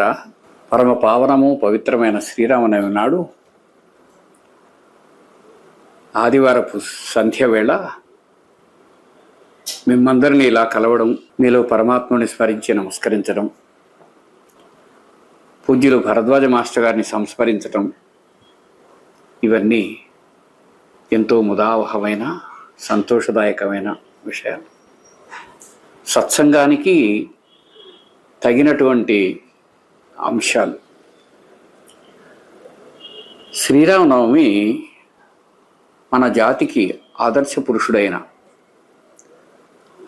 ఆత్మీయులారా పరమ పావనము పవిత్రమైన శ్రీరామనవమి నాడు ఆదివారపు సంధ్య వేళ మిమ్మందరిని ఇలా కలవడం మీలో పరమాత్మని స్మరించి నమస్కరించడం పూజ్యులు భరద్వాజ మాస్టర్ గారిని సంస్మరించటం ఇవన్నీ ఎంతో ముదావహమైన సంతోషదాయకమైన విషయాలు. సత్సంగానికి తగినటువంటి అంశాలు. శ్రీరామనవమి మన జాతికి ఆదర్శ పురుషుడైన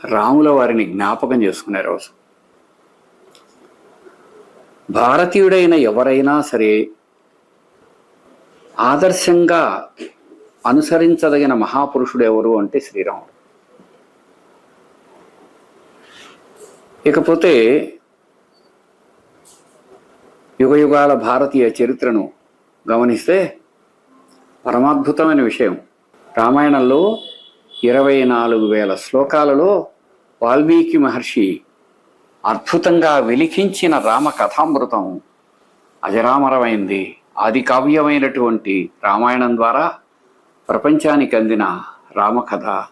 రాముల వారిని జ్ఞాపకం చేసుకునే రోజు. భారతీయుడైన ఎవరైనా సరే ఆదర్శంగా అనుసరించదగిన మహాపురుషుడు ఎవరు అంటే శ్రీరాముడు. ఇకపోతే యుగయుగాల భారతీయ చరిత్రను గమనిస్తే పరమాద్భుతమైన విషయం. రామాయణంలో ఇరవై నాలుగు వేల శ్లోకాలలో వాల్మీకి మహర్షి అద్భుతంగా వెలికించిన రామ కథామృతం అజరామరమైంది. ఆది కావ్యమైనటువంటి రామాయణం ద్వారా ప్రపంచానికి అందిన రామకథ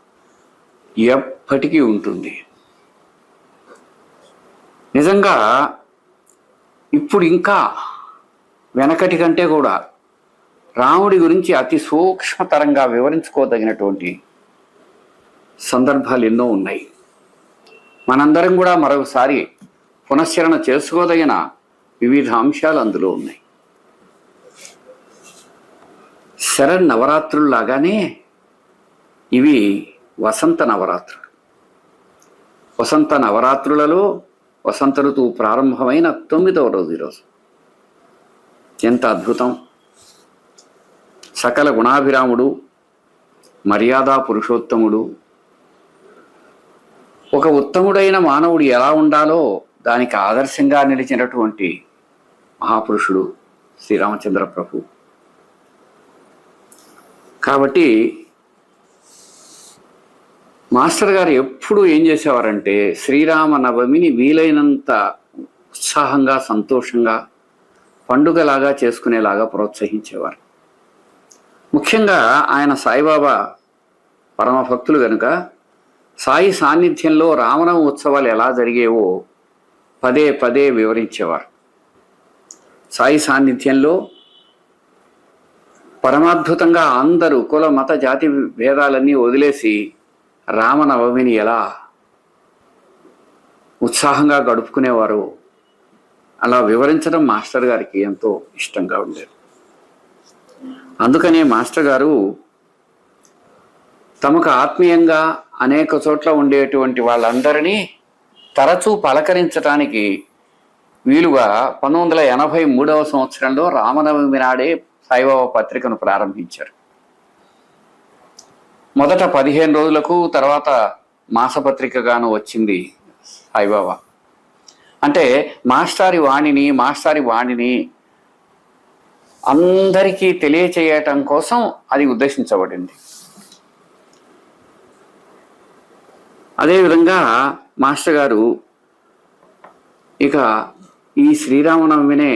ఎప్పటికీ ఉంటుంది. నిజంగా ఇప్పుడు ఇంకా వెనకటి కంటే కూడా రాముడి గురించి అతి సూక్ష్మతరంగా వివరించుకోదగినటువంటి సందర్భాలు ఎన్నో ఉన్నాయి. మనందరం కూడా మరొకసారి పునశ్చరణ చేసుకోదగిన వివిధ అంశాలు అందులో ఉన్నాయి. శరణ్ నవరాత్రుల్లాగానే ఇవి వసంత నవరాత్రులు. వసంత నవరాత్రులలో వసంత ఋతువు ప్రారంభమైన తొమ్మిదవ రోజు ఈరోజు. ఎంత అద్భుతం. సకల గుణాభిరాముడు మర్యాదా పురుషోత్తముడు. ఒక ఉత్తముడైన మానవుడు ఎలా ఉండాలో దానికి ఆదర్శంగా నిలిచినటువంటి మహాపురుషుడు శ్రీరామచంద్ర ప్రభు కాబట్టి మాస్టర్ గారు ఎప్పుడు ఏం చేసేవారంటే శ్రీరామ నవమిని వీలైనంత ఉత్సాహంగా సంతోషంగా పండుగలాగా చేసుకునేలాగా ప్రోత్సహించేవారు. ముఖ్యంగా ఆయన సాయిబాబా పరమభక్తులు కనుక సాయి సాన్నిధ్యంలో రామనవ ఉత్సవాలు ఎలా జరిగేవో పదే పదే వివరించేవారు. సాయి సాన్నిధ్యంలో పరమాద్భుతంగా అందరూ కుల మత జాతి భేదాలన్నీ వదిలేసి రామనవమిని ఎలా ఉత్సాహంగా గడుపుకునేవారు అలా వివరించడం మాస్టర్ గారికి ఎంతో ఇష్టంగా ఉండేది. అందుకనే మాస్టర్ గారు తమకు ఆత్మీయంగా అనేక చోట్ల ఉండేటువంటి వాళ్ళందరినీ తరచూ పలకరించటానికి వీలుగా పంతొమ్మిది వందల ఎనభై మూడవ సంవత్సరంలో రామనవమి నాడే సాయిబాబా పత్రికను ప్రారంభించారు. మొదట పదిహేను రోజులకు తర్వాత మాసపత్రికగాను వచ్చింది సాయిబాబా అంటే మాస్టారి వాణిని మాస్టారి వాణిని అందరికీ తెలియచేయటం కోసం అది ఉద్దేశించబడింది. అదేవిధంగా మాస్టర్ గారు ఇక ఈ శ్రీరామనవమినే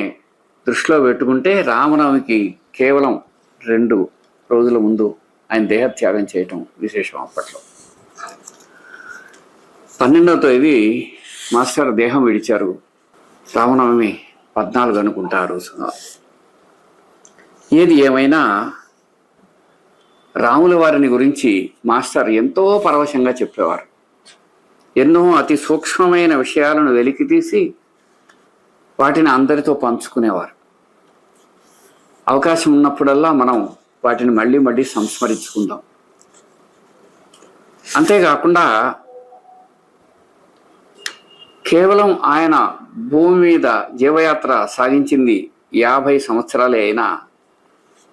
దృష్టిలో పెట్టుకుంటే రామనవమికి కేవలం రెండు రోజుల ముందు ఆయన దేహత్యాగం చేయటం విశేషం అప్పట్లో. పన్నెండవ తేదీ మాస్టర్ దేహం విడిచారు. రామనవమి పద్నాలుగు అనుకుంటారు ఏది ఏమైనా రాముల వారిని గురించి మాస్టర్ ఎంతో పరవశంగా చెప్పేవారు. ఎన్నో అతి సూక్ష్మమైన విషయాలను వెలికి తీసి వాటిని అందరితో పంచుకునేవారు. అవకాశం ఉన్నప్పుడల్లా మనం వాటిని మళ్ళీ మళ్ళీ సంస్మరించుకుందాం. అంతేకాకుండా కేవలం ఆయన భూమి మీద జీవయాత్ర సాగించింది యాభై సంవత్సరాలే అయినా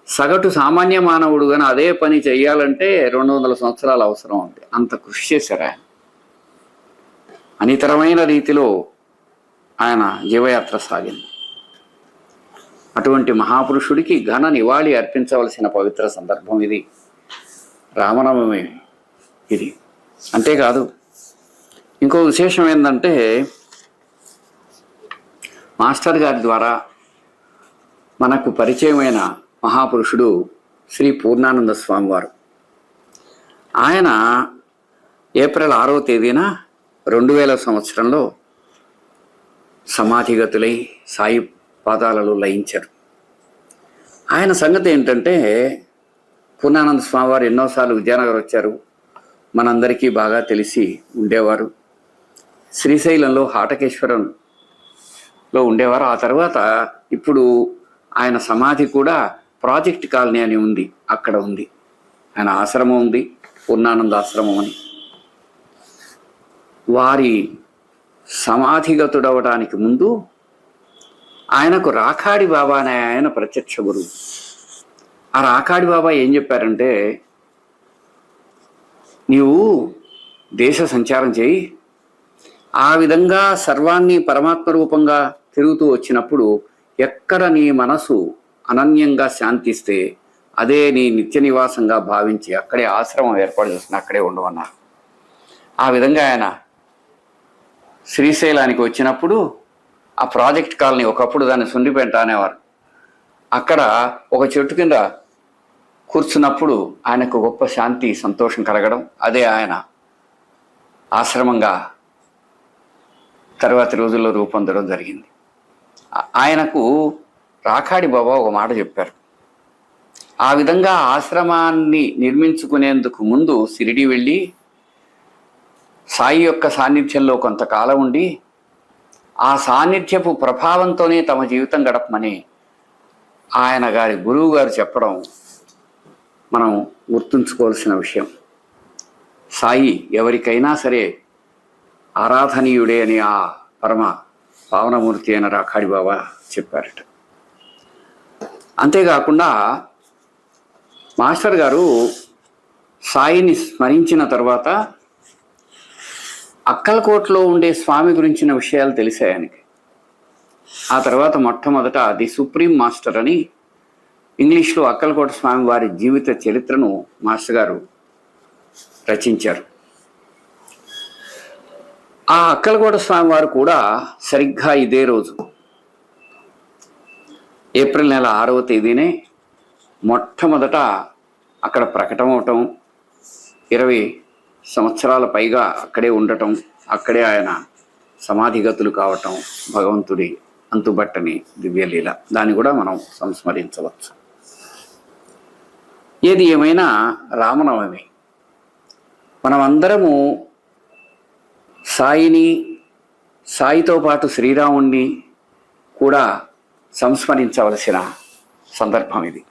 సగటు సామాన్య మానవుడు కానీ అదే పని చేయాలంటే రెండు వందల సంవత్సరాలు అవసరం ఉంది అంత కృషి చేశారు ఆయన. అనితరమైన రీతిలో ఆయన జీవయాత్ర సాగింది. అటువంటి మహాపురుషుడికి ఘన నివాళి అర్పించవలసిన పవిత్ర సందర్భం ఇది. రామనవమి ఇది. అంతేకాదు ఇంకో విశేషం ఏంటంటే మాస్టర్ గారి ద్వారా మనకు పరిచయమైన మహాపురుషుడు శ్రీ పూర్ణానంద స్వామి వారు. ఆయన ఏప్రిల్ ఆరవ తేదీన రెండు వేల సంవత్సరంలో సమాధిగతులై సాయి పాదాలలో లయించారు. ఆయన సంగతి ఏంటంటే పూర్ణానంద స్వామివారు ఎన్నోసార్లు విద్యానగర్ వచ్చారు. మనందరికీ బాగా తెలిసి ఉండేవారు. శ్రీశైలంలో హాటకేశ్వరంలో ఉండేవారు. ఆ తర్వాత ఇప్పుడు ఆయన సమాధి కూడా ప్రాజెక్ట్ కాలనీ అని ఉంది. అక్కడ ఉంది. ఆయన ఆశ్రమం ఉంది. పూర్ణానంద ఆశ్రమం అని. వారి సమాధిగతుడవడానికి ముందు ఆయనకు రాకాడి బాబా అనే ఆయన ప్రత్యక్ష గురువు. ఆ రాకాడి బాబా ఏం చెప్పారంటే నీవు దేశ సంచారం చేయి. ఆ విధంగా సర్వాన్ని పరమాత్మ రూపంగా తిరుగుతూ వచ్చినప్పుడు ఎక్కడ నీ మనసు అనన్యంగా శాంతిస్తే అదే నీ నిత్య నివాసంగా భావించి అక్కడే ఆశ్రమం ఏర్పాటు చేసిన అక్కడే ఉండమన్నారు ఆ విధంగా ఆయన శ్రీశైలానికి వచ్చినప్పుడు ఆ ప్రాజెక్ట్ కాలనీ ఒకప్పుడు దాన్ని సుండిపెంట అనేవారు. అక్కడ ఒక చెట్టు కింద కూర్చున్నప్పుడు ఆయనకు గొప్ప శాంతి సంతోషం కలగడం అదే ఆయన ఆశ్రమంగా తర్వాతి రోజుల్లో రూపొందడం జరిగింది. ఆయనకు రాకాడి బాబా ఒక మాట చెప్పారు. ఆ విధంగా ఆశ్రమాన్ని నిర్మించుకునేందుకు ముందు సిరిడి వెళ్ళి సాయి యొక్క సాన్నిధ్యంలో కొంతకాలం ఉండి ఆ సాన్నిధ్యపు ప్రభావంతోనే తమ జీవితం గడపమని ఆయన గారి గురువు గారు చెప్పడం మనం గుర్తుంచుకోవాల్సిన విషయం. సాయి ఎవరికైనా సరే ఆరాధనీయుడే అని ఆ పరమ పావనమూర్తి అయిన రాఖాడి బాబా చెప్పారట. అంతేకాకుండా మాస్టర్ గారు సాయిని స్మరించిన తర్వాత అక్కలకోటలో ఉండే స్వామి గురించిన విషయాలు తెలిసాయి ఆయనకి. ఆ తర్వాత మొట్టమొదట ది సుప్రీం మాస్టర్ అని ఇంగ్లీష్లో అక్కలకోట స్వామి వారి జీవిత చరిత్రను మాస్టర్ గారు రచించారు. ఆ అక్కలకోట స్వామి వారు కూడా సరిగ్గా ఇదే రోజు ఏప్రిల్ నెల ఆరవ తేదీనే మొట్టమొదట అక్కడ ప్రకటమవటం ఇరవై సంవత్సరాల పైగా అక్కడే ఉండటం అక్కడే ఆయన సమాధిగతులు కావటం భగవంతుడి అంతుబట్టని దివ్యలీల. దాన్ని కూడా మనం సంస్మరించవచ్చు. ఏది ఏమైనా రామనవమి. మనమందరము సాయిని సాయితో పాటు శ్రీరాముణ్ణి కూడా సంస్మరించవలసిన సందర్భం ఇది.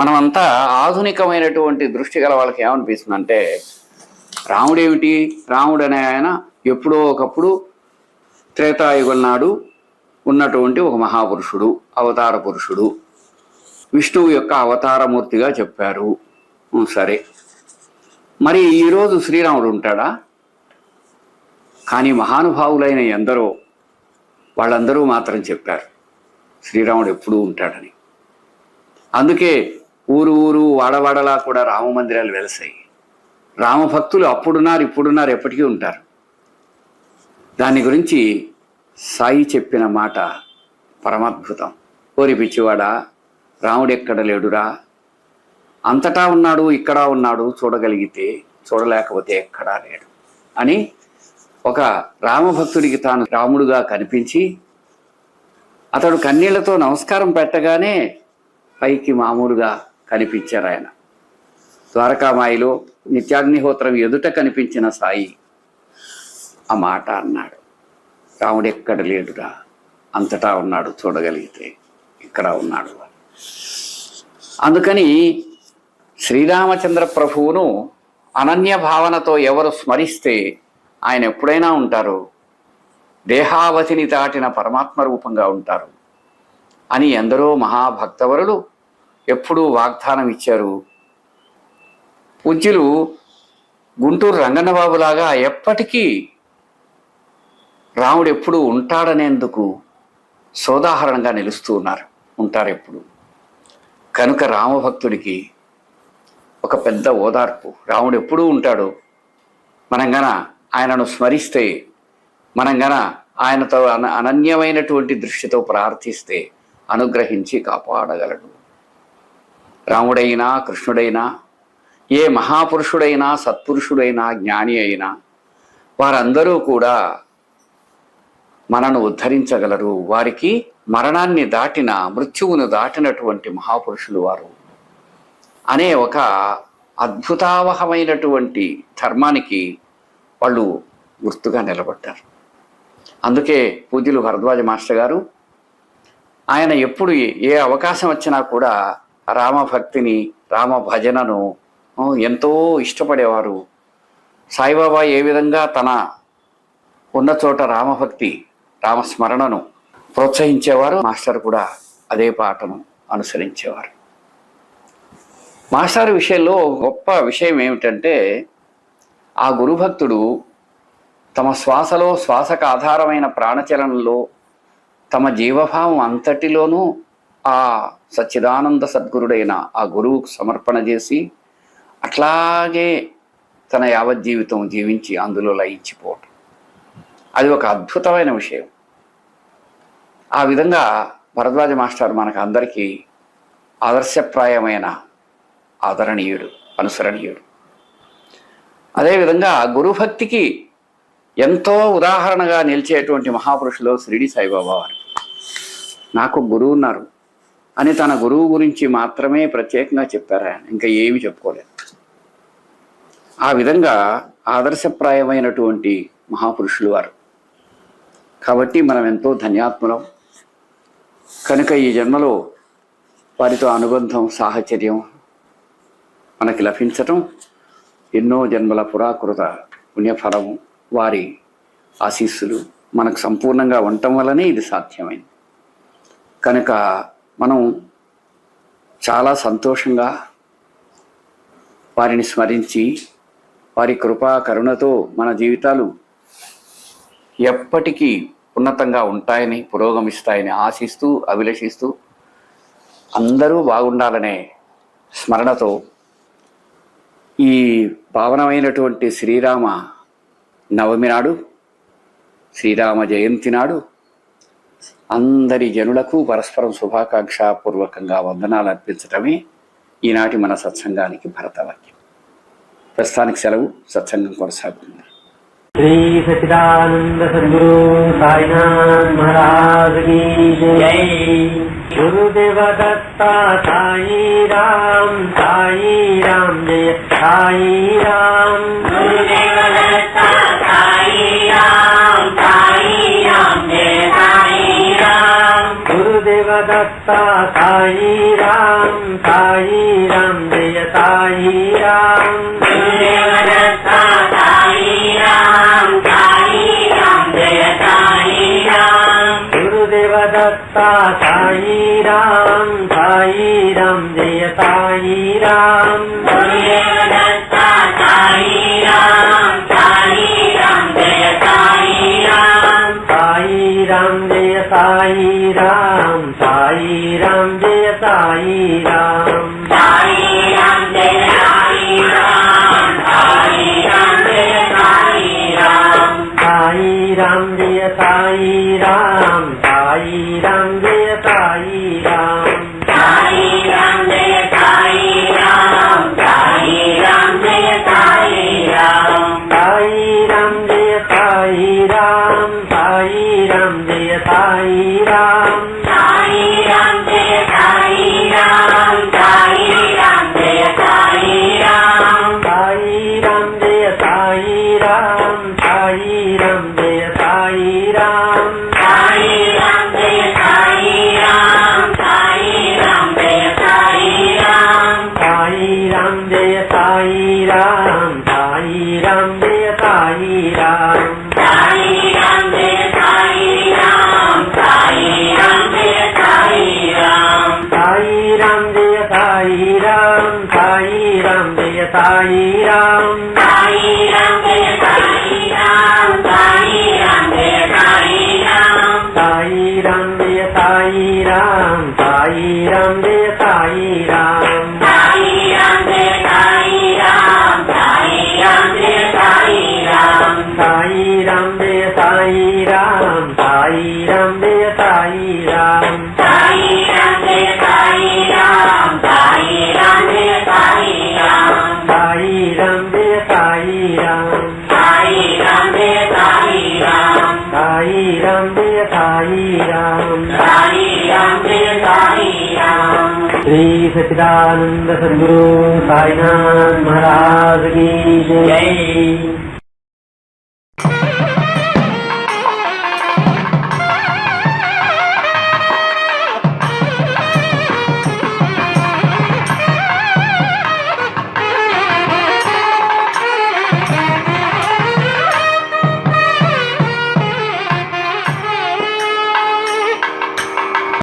మనమంతా ఆధునికమైనటువంటి దృష్టి గల వాళ్ళకి ఏమనిపిస్తుందంటే రాముడేమిటి? రాముడు అనే ఆయన ఎప్పుడో ఒకప్పుడు త్రేతాయుగం నాడు ఉన్నటువంటి ఒక మహాపురుషుడు అవతార పురుషుడు. విష్ణువు యొక్క అవతారమూర్తిగా చెప్పారు. సరే. మరి ఈరోజు శ్రీరాముడు ఉంటాడా? కానీ మహానుభావులైన ఎందరో వాళ్ళందరూ మాత్రం చెప్పారు శ్రీరాముడు ఎప్పుడూ ఉంటాడని. అందుకే ఊరు ఊరు వాడవాడలా కూడా రామ మందిరాలు వెలసాయి. రామభక్తులు అప్పుడున్నారు ఇప్పుడున్నారు ఎప్పటికీ ఉంటారు. దాని గురించి సాయి చెప్పిన మాట పరమాద్భుతం. ఓరి పిచ్చివాడా రాముడు ఎక్కడ లేడురా? అంతటా ఉన్నాడు ఇక్కడ ఉన్నాడు చూడగలిగితే చూడలేకపోతే ఎక్కడా లేడు అని ఒక రామభక్తుడికి తాను రాముడుగా కనిపించి అతడు కన్నీళ్ళతో నమస్కారం పెట్టగానే పైకి మామూలుగా కనిపించారు ఆయన ద్వారకామాయిలో నిత్యాగ్నిహోత్రం ఎదుట కనిపించిన సాయి ఆ మాట అన్నాడు. రాముడు ఎక్కడ లేడురా? అంతటా ఉన్నాడు చూడగలిగితే ఇక్కడ ఉన్నాడు. అందుకని శ్రీరామచంద్ర ప్రభువును అనన్య భావనతో ఎవరు స్మరిస్తే ఆయన ఎప్పుడైనా ఉంటారు? దేహావతిని దాటిన పరమాత్మ రూపంగా ఉంటారు అని ఎందరో మహాభక్తవరులు ఎప్పుడూ వాగ్దానం ఇచ్చారు పూజ్యులు గుంటూరు రంగన్నబాబులాగా ఎప్పటికీ రాముడు ఎప్పుడు ఉంటాడనేందుకు సోదాహరణగా నిలుస్తూ ఉన్నారు ఉంటారు ఎప్పుడు. కనుక రామభక్తుడికి ఒక పెద్ద ఓదార్పు. రాముడు ఎప్పుడూ ఉంటాడు. మనం గన ఆయనను స్మరిస్తే మనం గన ఆయనతో అన అనన్యమైనటువంటి దృష్టితో ప్రార్థిస్తే అనుగ్రహించి కాపాడగలడు. రాముడైనా కృష్ణుడైనా ఏ మహాపురుషుడైనా సత్పురుషుడైనా జ్ఞాని అయినా వారందరూ కూడా మనను ఉద్ధరించగలరు. వారికి మరణాన్ని దాటిన మృత్యువును దాటినటువంటి మహాపురుషులు వారు. అనే ఒక అద్భుతావహమైనటువంటి ధర్మానికి వాళ్ళు గుర్తుగా నిలబడ్డారు. అందుకే పూజ్యులు భరద్వాజ మాస్టర్ గారు ఆయన ఎప్పుడు ఏ అవకాశం వచ్చినా కూడా రామభక్తిని రామ భజనను ఎంతో ఇష్టపడేవారు. సాయిబాబా ఏ విధంగా తన ఉన్న చోట రామభక్తి రామస్మరణను ప్రోత్సహించేవారు మాస్టర్ కూడా అదే పాటను అనుసరించేవారు. మాస్టర్ విషయంలో గొప్ప విషయం ఏమిటంటే ఆ గురుభక్తుడు తమ శ్వాసలో శ్వాసకు ఆధారమైన ప్రాణచలనంలో తమ జీవభావం అంతటిలోనూ ఆ సచ్చిదానంద సద్గురుడైన ఆ గురువుకు సమర్పణ చేసి అట్లాగే తన యావజ్జీవితం జీవించి అందులో లయించిపోవటం. అది ఒక అద్భుతమైన విషయం. ఆ విధంగా భరద్వాజ మాస్టర్ మనకు అందరికీ ఆదర్శప్రాయమైన ఆదరణీయుడు అనుసరణీయుడు. అదేవిధంగా గురుభక్తికి ఎంతో ఉదాహరణగా నిలిచేటువంటి మహాపురుషులు షిరిడి సాయిబాబా వారు. నాకు గురువు ఉన్నారు అని తన గురువు గురించి మాత్రమే ప్రత్యేకంగా చెప్పారు? ఆయన ఇంకా ఏమి చెప్పుకోలేదు. ఆ విధంగా ఆదర్శప్రాయమైనటువంటి మహాపురుషులు వారు. కాబట్టి మనం ఎంతో ధన్యాత్మలం. కనుక ఈ జన్మలో వారితో అనుబంధం సాహచర్యం మనకి లభించటం ఎన్నో జన్మల పురాకృత పుణ్యఫలము. వారి ఆశీస్సులు మనకు సంపూర్ణంగా ఉండటం వల్లనే ఇది సాధ్యమైంది. కనుక మనం చాలా సంతోషంగా వారిని స్మరించి వారి కృపా కరుణతో మన జీవితాలు ఎప్పటికీ ఉన్నతంగా ఉంటాయని పురోగమిస్తాయని ఆశిస్తూ అభిలషిస్తూ అందరూ బాగుండాలనే స్మరణతో ఈ పావనమైనటువంటి శ్రీరామ నవమి నాడు శ్రీరామ జయంతి నాడు అందరి జనులకు పరస్పరం శుభాకాంక్షపూర్వకంగా వందనాలు అర్పించటమే ఈనాటి మన సత్సంగానికి భరతవాక్యం. ప్రస్తుతానికి సెలవు సత్సంగం కొనసాగుతుంది. శ్రీ సచిదానంద సద్గురు సాయినాథ్ మహారాజ్ జై. గురుదేవ దత్త సాయి రామ్ సాయి రామ్ జయ సాయి రామ్ గురుదేవ गुरुदेव दत्ता साई राम साई राम जय साई राम गुरुदेव दत्ता साई राम साई राम जय साई राम गुरुदेव दत्ता साई राम साई राम जय साई राम સાઈ રામ સાઈ રામ જય સાઈ રામ राम जय साई राम साई राम जय साई राम श्री सचिदानंद सदगुरु साईनाथ महाराज की जय।